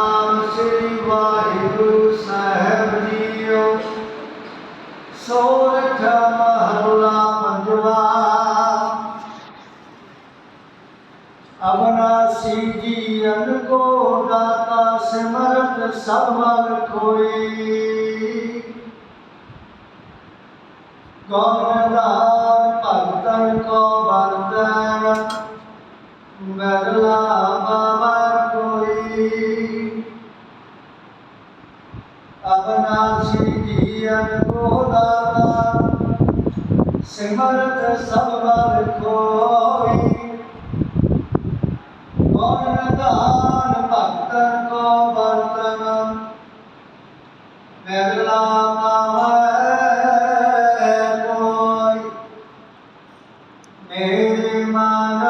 ਸ੍ਰੀ ਵਾਹਿਗੁਰੂ ਸਾਹਿਬ JIO. ਸੋਰਠ ਮਹੱਲਾ ਪੰਜਵਾ। ਅਬਨਾਸੀ ਜੀਵਨ ਕੋ ਦਾਤਾ ਸਿਮਰਤ ਸਭ ਮਨ ਕੋਈ ਗੋਬਿੰਦਾਰ ਭਗਤਨ ਕੋ ਵਰਤਨ? ਬਦਲਾ ਬਾਬਾ ਕੋਈ। ਅਬਨਾਸੀ ਜੀਵਨ ਕੋ ਦਾਤਾ। ਸਿਮਰਤ ਸਭ ਮਨ ਕੋਈ ਗੋਬਿੰਦਾਰ ਭਗਤਨ ਕੋ ਵਰਤਨ? ਬਦਲਾ ਬਾਬਾ ਕੋਈ। ਮੇਰੇ ਮਨ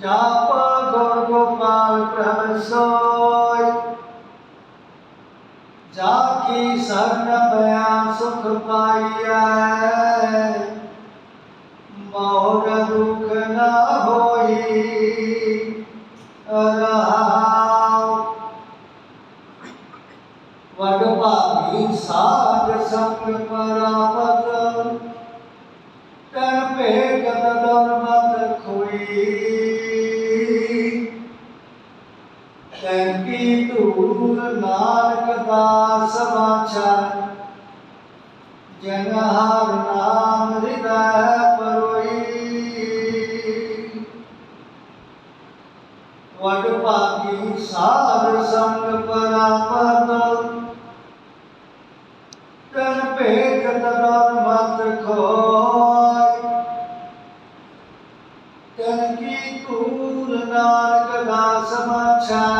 ਜਪ ਗੁਰ ਗੋਪਾਲ ਪ੍ਰਭ ਸੋਇ ਜਾ ਕੀ ਸਰਨ ਬਿਆ ਸੁਖ ਪਾਈਐ? ਮੋਰ ਦੁਖ ਨਾ ਹੋਈ, ਰਹਾਉ। ਵਡ ਭਾਗੀ ਸਾਧ ਸੰਗ ਪਰਾਪਤ ਤਨ ਧੂਲ ਨਾਨਕ ਦਾਸ ਬਾਛਾ ਜਨ ਹਰ ਨਾਮ ਹਿਰਦੈ ਪਰੋਈ। ਵਡ ਭਾਗੀ ਸਾਧ ਸੰਗ ਪਰਾਪਤ। ਤਨ ਭੇਟ ਕਦਰ ਮਤ ਖੋਈ ਤਨ ਕੀ ਧੂਲ ਨਾਨਕ ਦਾਸ ਬਾਛਾ